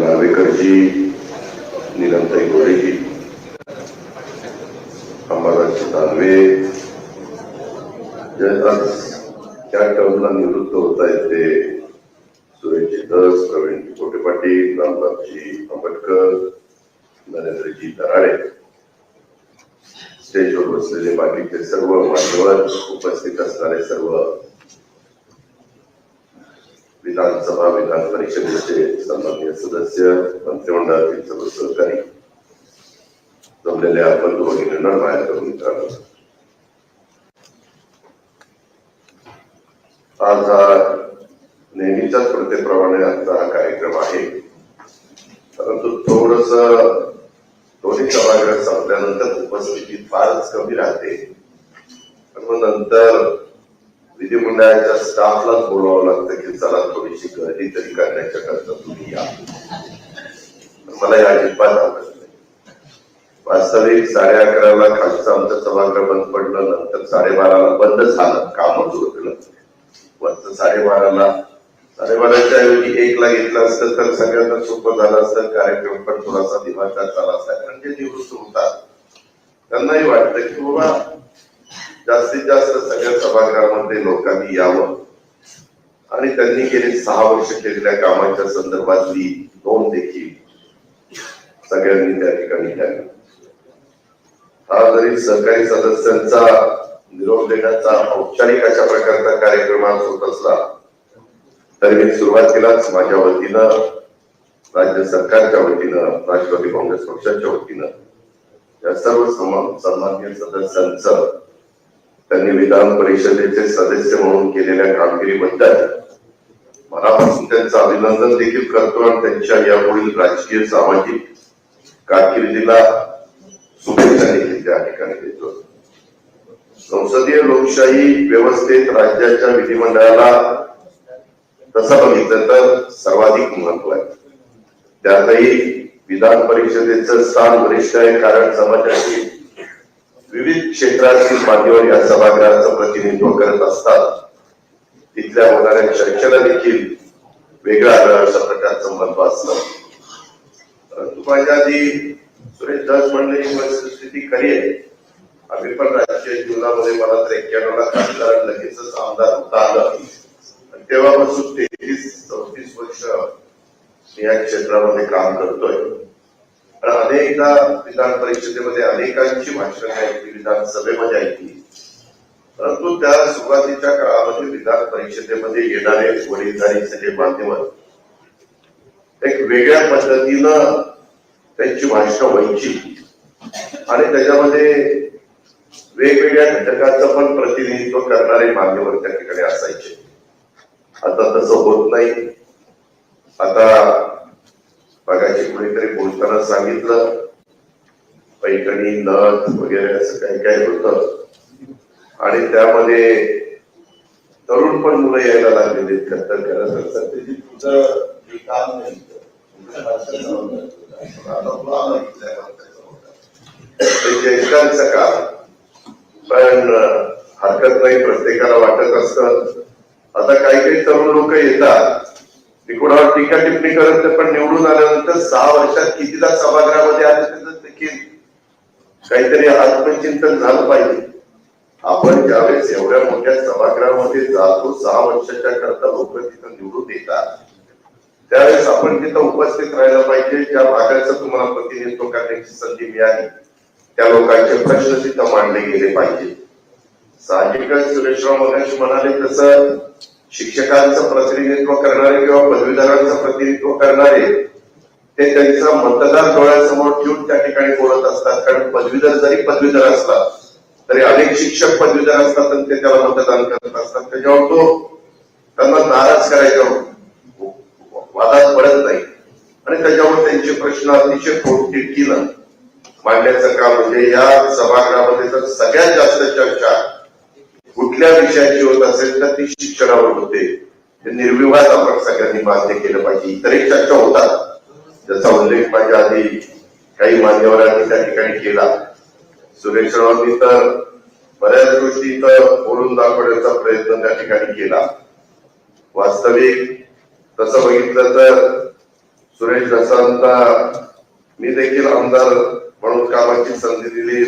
नार्वेकरजी निरंताई गोरेजी अंबादास दानवे. जे त्या टर्मला निवृत्त होत आहेत ते सुरेशजी दस प्रवीण कोटे पाटील रामदासजी आंबेडकर नरेंद्रजी दराडे स्टेजवर बसलेले बाकीचे सर्व मान्यवर उपस्थित असणारे सर्व विधानसभा विधान परिषदेचे सन्माननीय सदस्य मंत्रिमंडळातील सर्व सहकारी जमलेल्या बंधू भगिनींना बाहेर करून मित्रांनो आज हा नेहमीच्याच प्रथेप्रमाणे आजचा हा कार्यक्रम आहे. परंतु थोडस दोन्ही सभागृह संपल्यानंतर उपस्थिती फारच कमी राहते. पण मग नंतर विधिमंडळाच्या स्टाफलाच बोलावं लागतं की चला थोडीशी गर्दी तरी करण्याच्या करता तुम्ही या. मला या अजिबात आवडत नाही. वास्तविक साडे अकराला खालचं आमचं सभागृह बंद पडलं नंतर साडेबाराला बंद झालं कामच उरकलं वरचं साडेबाराला साडेबाराच्या ऐवजी एकला घेतलं असतं तर सगळ्यांना सोपं झालं असतं. कार्यक्रम पण थोडासा दिमागात झाला असता कारण जे निवृत्त होतात. त्यांनाही वाटतं की बाबा जास्तीत जास्त सगळ्या सभागृहामध्ये लोकांनी यावं. आणि त्यांनी गेली सहा वर्ष केलेल्या कामाच्या संदर्भातली दोन देखील सगळ्यांनी त्या ठिकाणी द्यावी हा जरी सहकारी सदस्यांचा निरोप देण्याचा औपचारिक अशा प्रकारचा कार्यक्रम आज होत असला तरी मी सुरुवातीलाच माझ्या वतीनं राज्य सरकारच्या वतीनं राष्ट्रवादी काँग्रेस पक्षाच्या वतीनं या सर्व सन्मान सन्माननीय सदस्यांचं त्यांनी विधान परिषदेचे सदस्य म्हणून केलेल्या कामगिरीबद्दल मनापासून त्यांचं अभिनंदन देखील करतो आणि त्यांच्या यापुढील राजकीय सामाजिक कारकिर्दीला शुभेच्छा देखील त्या ठिकाणी देतो. संसदीय लोकशाही व्यवस्थेत राज्याच्या विधिमंडळाला तसं बघितलं तर सर्वाधिक महत्त्व आहे. त्यातही विधान परिषदेचं स्थान वरिष्ठ आहे कारण समाजाची विविध क्षेत्रातील मान्यवर या सभागृहाचं प्रतिनिधित्व करत असतात. तिथल्या होणाऱ्या चर्चेला देखील वेगळा आगळं अशा प्रकारचं महत्त्व असतं. परंतु माझ्या आधी सुरेश दास म्हणले ही परिस्थिती खरी आहे. आम्ही पण राजकीय जीवनामध्ये मला तर एक्क्याण्णवला खासदार लगेचच आमदार होता आलं. आणि तेव्हापासून तेहतीस चौतीस वर्ष मी या क्षेत्रामध्ये काम करतोय. आणि अनेकदा विधान परिषदेमध्ये अनेकांची भाषण ऐकली विधानसभेमध्ये ऐकली परंतु त्या सुरुवातीच्या काळामध्ये विधान परिषदेमध्ये येणारे वडीलधारी सगळे माध्यम एक वेगळ्या पद्धतीनं त्यांची भाषण व्हायची. आणि त्याच्यामध्ये वेगवेगळ्या घटकाचं पण प्रतिनिधित्व करणारे मान्यवर त्या ठिकाणी असायचे. आता तसं होत नाही. आता बघायची कोणीतरी बोलताना सांगितलं. पैठणी नथ वगैरे असं काही काही होत. आणि त्यामध्ये तरुण पण मुलं यायला लागलेली आहेत खतर करत असतात त्याची तुझं काम ज्येष्ठांचं काम. पण हरकत नाही प्रत्येकाला वाटत असत. आता काही काही तरुण लोक येतात. मी कोणावर टीका टिप्पणी करत पण निवडून आल्यानंतर सहा वर्षात कितीदा सभागृहामध्ये आले त्याचं देखील काहीतरी आत्मचिंतन झालं पाहिजे. आपण ज्यावेळेस एवढ्या मोठ्या सभागृहामध्ये जातो सहा वर्षाच्या करता लोक तिथं निवडून येतात. त्यावेळेस आपण तिथं उपस्थित राहायला पाहिजे. ज्या भागाचं तुम्हाला प्रतिनिधित्व करण्याची संधी मिळाली त्या लोकांचे प्रश्न तिथं मांडले गेले पाहिजे. साहजिकच सुरेशराव मगाशी म्हणाले तसं शिक्षकांचं प्रतिनिधित्व करणारे किंवा पदवीधरांचं प्रतिनिधित्व करणारे ते त्यांचा मतदार डोळ्यासमोर ठेवून त्या ठिकाणी बोलत असतात. कारण पदवीधर जरी पदवीधर असला तरी अनेक शिक्षक पदवीधर असतात आणि ते त्याला मतदान करत असतात. त्याच्यावर तो त्यांना नाराज करायचा वादात पडत नाही. आणि त्याच्यावर त्यांचे प्रश्न अतिशय पोटतिडकीनं मांडण्याचं काम म्हणजे या सभागृहामध्ये जर सगळ्यात जास्त चर्चा कुठल्या विषयाची होत असेल तर ती शिक्षणावर होते. निर्विवाद आपण सगळ्यांनी मान्य केलं पाहिजे. इतरही चर्चा होतात. ज्याचा उल्लेख माझ्या आधी काही मान्यवरांनी त्या ठिकाणी केला. सुरेश रावांनी तर बऱ्याच गोष्टी इथं बोलून दाखवण्याचा प्रयत्न त्या ठिकाणी केला. वास्तविक तसं बघितलं तर सुरेश दसांना मी देखील आमदार म्हणून कामाची संधी दिली.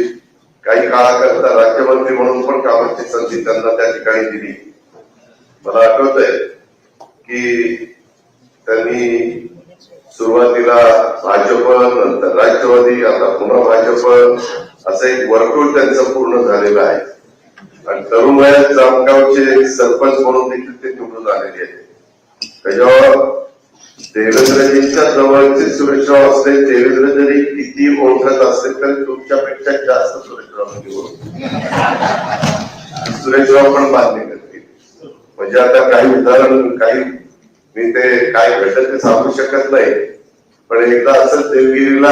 काही काळाकरता राज्यमंत्री म्हणून पण कामाची संधी त्यांना त्या ठिकाणी दिली. मला आठवत आहे की त्यांनी सुरुवातीला भाजप नंतर राष्ट्रवादी आता पुन्हा भाजप असं एक वर्तुळ त्यांचं पूर्ण झालेलं आहे. आणि तरुण वयात जामगावचे सरपंच म्हणून देखील ते निवडून आलेले आहेत. त्याच्यावर देवेंद्रजींच्या जवळचे सुरेशराव असले देवेंद्र जरी किती ओळखत असेल तर तुमच्यापेक्षा जास्त सुरेशराव ओळख सुरेशराव पण मान्य करतील म्हणजे आता काही उदाहरण काही मी ते काय घडलं ते सांगू शकत नाही. पण एकदा असं देवगिरीला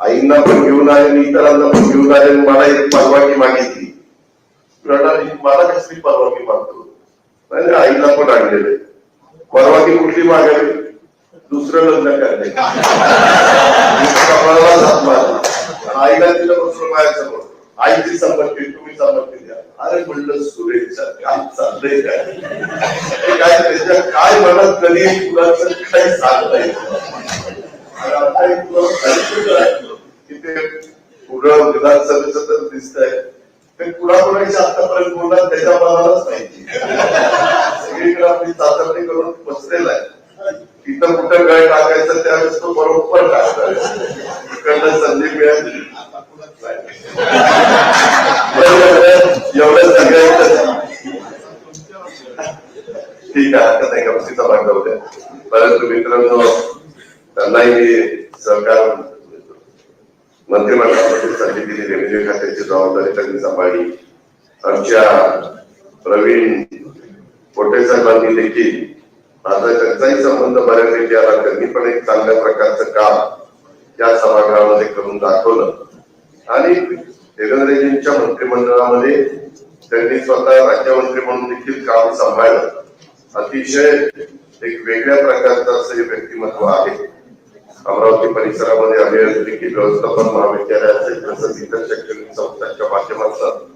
आईंना पण घेऊन आले आणि इतरांना पण घेऊन आले आणि मला एक परवानगी मागितली. मला कसली परवानगी मागतो? नाही आईला पण आणलेलं परवानगी कुठली मागावी दुसरं लग्न करणे कपाळाला हात मारला. आईला तिला बसून माझ्यासमोर आईची संमती तुम्ही संमती द्या. अरे म्हणलं सुरेश काय चाललंय काय? काय त्याच्या काय म्हणत कधी मुलाचं काही सांगता येत आहे की ते पुढं विधानसभेचं तर दिसतंय. ते कुणाकुणाशी आतापर्यंत बोलणार त्याच्या मनालाच माहिती. ग्राम मी चाचणी करून बसलेला आहे. तिथं कुठं गळ टाकायचं त्यावेळेस तो बरोबर टाकणार संधी मिळाली. एवढं सगळ्यांचं ठीक आहे आता नाही का भाग जाऊ द्या. परंतु मित्रांनो त्यांनाही मी सहकार मंत्रिमंडळामध्ये संधी दिली रेल्वे म्हणजे खात्याची जबाबदारी त्यांनी सांभाळली. आमच्या प्रवीण कोटे देखील माझा त्यांचाही संबंध बऱ्यापैकी आला त्यांनी पण एक चांगल्या प्रकारचं काम या सभागृहामध्ये करून दाखवलं. आणि देवेंद्रजींच्या मंत्रिमंडळामध्ये त्यांनी स्वतः राज्यमंत्री म्हणून देखील काम सांभाळलं. अतिशय एक वेगळ्या प्रकारचं असं हे व्यक्तिमत्व आहे. अमरावती परिसरामध्ये अभियांत्रिकी व्यवस्थापन महाविद्यालय असेल तसंच इतर शैक्षणिक संस्थांच्या माध्यमातून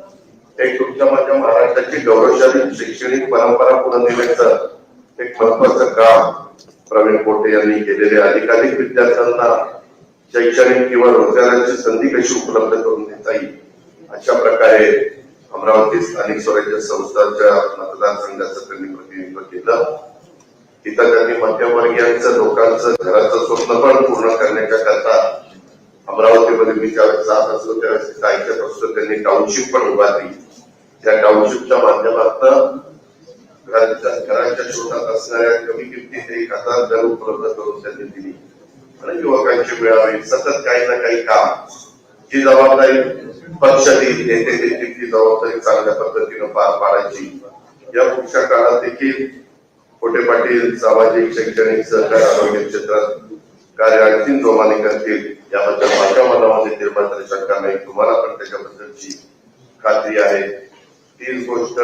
एक तुमच्या माझ्या महाराष्ट्राची गौरवशाली शैक्षणिक परंपरा पुढे नेण्याचं एक महत्वाचं काम प्रवीण पोटे यांनी केलेले अधिकाधिक विद्यार्थ्यांना शैक्षणिक किंवा रोजगाराची संधी कशी उपलब्ध करून देता येईल अशा प्रकारे अमरावती स्थानिक स्वराज्य संस्थांच्या मतदारसंघाचं त्यांनी प्रतिनिधित्व केलं. तिथं त्यांनी मध्यमवर्गीयांचं लोकांचं घराचं स्वप्न पण पूर्ण करण्याच्या करता अमरावतीमध्ये मी ज्यावेळेस जात असतो त्यावेळेस तिथं ऐकत असतो त्यांनी टाउनशिप पण उभारली त्या टाउनशिपच्या माध्यमातून घरांच्या शोधात असणाऱ्या कमी किमतीत एक हजार घर उपलब्ध करून त्यांनी दिली. आणि युवकांची मिळावी सतत काही ना काही काम. जी जबाबदारी पक्ष देईल नेते देतील ती जबाबदारी चांगल्या पद्धतीनं पार पाडायची. या पुढच्या काळात देखील खोटे पाटील सामाजिक शैक्षणिक सहकार आरोग्य क्षेत्रात कार्य आणखी जोमाने करतील. याबद्दल माझ्या मनामध्ये निर्माण झाली शंका नाही. तुम्हाला पण त्याच्याबद्दलची खात्री आहे तीच गोष्ट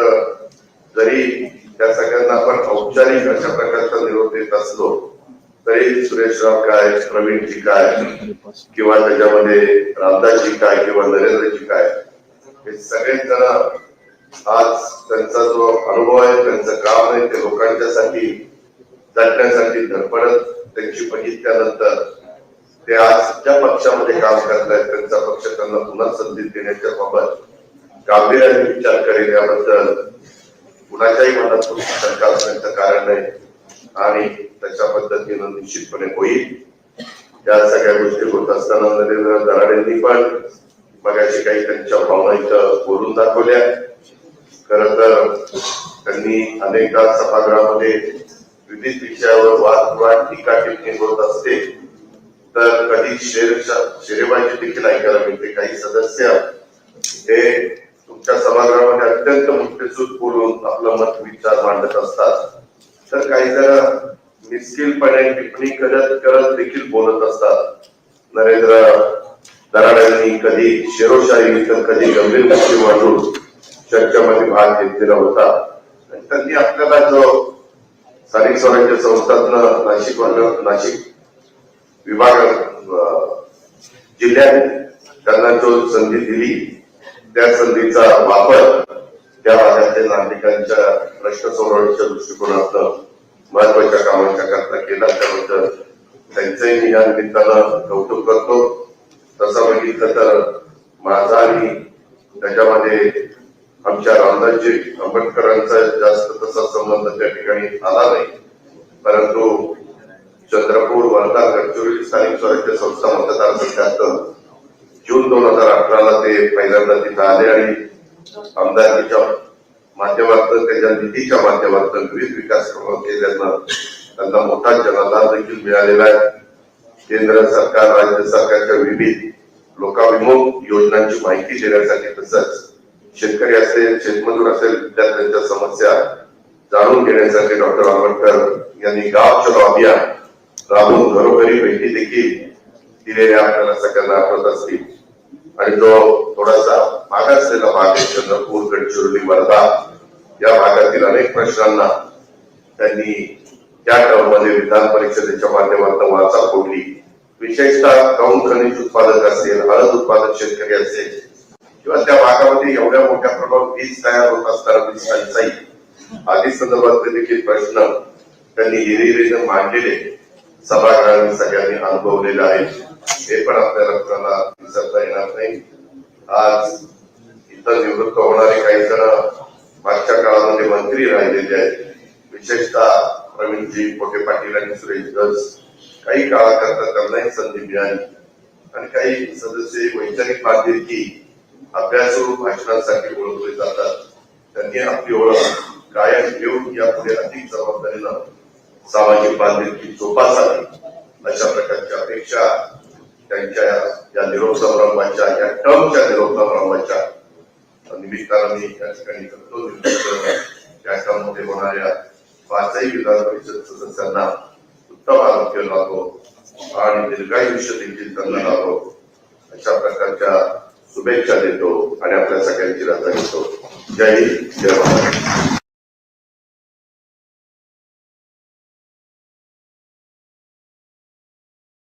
जरी त्या सगळ्यांना आपण औपचारिक अशा प्रकारचा निरोप देत असलो तरी सुरेशराव काय प्रवीणजी काय किंवा त्याच्यामध्ये रामदासजी काय किंवा नरेंद्रजी काय हे सगळेच जण आज त्यांचा जो अनुभव आहे त्यांचं काम आहे ते लोकांच्यासाठी जगण्यासाठी धडपडत त्यांची बघितल्यानंतर ते आज ज्या पक्षामध्ये काम करतायत त्यांचा पक्ष त्यांना पुन्हा संधी देण्याच्या बाबत गांभीर्याने विचार करेल याबद्दल कुणाच्याही मनात शंका असण्याचं कारण नाही आणि त्याच्या पद्धतीनं निश्चितपणे होईल. या सगळ्या गोष्टी होत असताना नरेंद्र दराडेंनी पण मगाशी काही त्यांच्या भावना इथं बोलून दाखवल्या. खर तर त्यांनी अनेकदा सभागृहामध्ये विविध विषयावर वादविवाद टीका टिप्पणी होत असते. तर कधी शेर शेरेबाजी देखील ऐकायला मिळते. काही सदस्य हे तुमच्या सभागृहामध्ये अत्यंत मुख्यसूद बोलून आपलं मत विचार मांडत असतात. तर काही जण मिस्किलपणे टिप्पणी करत करत देखील बोलत असतात. नरेंद्र दराडांनी कधी शेरोशाही तर कधी गंभीर गोष्टी मांडून चर्चेमध्ये भाग घेतलेला होता. त्यांनी आपल्याला जो स्थानिक स्वराज्य संस्थांना नाशिक नाशिक विभाग जिल्ह्यात त्यांना जो संधी दिली त्या संधीचा वापर त्या भागातल्या नागरिकांच्या प्रश्न सोडवण्याच्या दृष्टिकोनातून महत्त्वाच्या कामांच्या करता केला. त्याबद्दल त्यांचंही मी या निमित्तानं कौतुक करतो. तसं बघितलं तर माझा आणि त्याच्यामध्ये आमच्या रामदासजी आंबेडकरांचा जास्त तसा संबंध त्या ठिकाणी आला नाही. परंतु चंद्रपूर वर्धा गडचिरोली स्थानिक स्वराज्य संस्था मतदारसंघात जून दोन हजार अठराला ते पहिल्यांदा तिथं आले आणि आमदारकीच्या माध्यमातून त्याच्या निधीच्या माध्यमातून विविध विकास कामं केल्यानं त्यांना मोठा जनाधार देखील मिळालेला आहे. केंद्र सरकार राज्य सरकारच्या विविध लोकाभिमुख योजनांची माहिती देण्यासाठी तसंच शेतकरी असेल शेतमजूर असेल विद्यार्थ्यांच्या समस्या जाणून घेण्यासाठी डॉक्टर आंबेडकर यांनी गाव चलो अभियान राबून घरोघरी भेटी देखील दिलेल्या आपल्याला सगळ्यांना आठवत असतील. आणि जो थोडासा मागासलेला भाग आहे चंद्रपूर गडचिरोली वर्धा. या भागातील अनेक प्रश्नांना त्यांनी त्या टर्ममध्ये विधान परिषदेच्या माध्यमातून वाचा फोडली. विशेषतः गौण खनिज उत्पादक असेल हळद उत्पादक शेतकरी असेल किंवा त्या भागामध्ये एवढ्या मोठ्या प्रमाणात वीज तयार होत असताना वीज टंचाई आदी संदर्भातले देखील प्रश्न त्यांनी हिरिरीने मांडलेले. सभागृहांनी सगळ्यांनी अनुभवलेलं आहे. हे पण आपल्याला कुणाला विसरता येणार नाही. आज इतर निवृत्त होणारे काही जण मागच्या काळामध्ये मंत्री राहिलेले आहेत. विशेषतः प्रवीणजी पोटे पाटील आणि सुरेश गज काही काळाकरता त्यांनाही संधी मिळाली. आणि काही सदस्य वैचारिक बांधिलकी अभ्यासू भाषणांसाठी ओळखले जातात. त्यांनी आपली ओळख कायम ठेवून यापुढे अधिक जबाबदारीनं सामाजिक बांधिलकी जोपासावी अशा प्रकारच्या अपेक्षा त्यांच्या या निरोप समारंभाच्या या टर्मच्या निरोप समारंभाच्या निमित्तानं मी या ठिकाणी करतो. त्या टर्ममध्ये होणाऱ्या पाचही विधान परिषद सदस्यांना उत्तम आरोग्य लाभो आणि दीर्घायुष्य देखील त्यांना लाभो अशा प्रकारच्या शुभेच्छा देतो आणि आपल्या सगळ्यांची रजा घेतो. जय हिंद जय महाराष्ट्र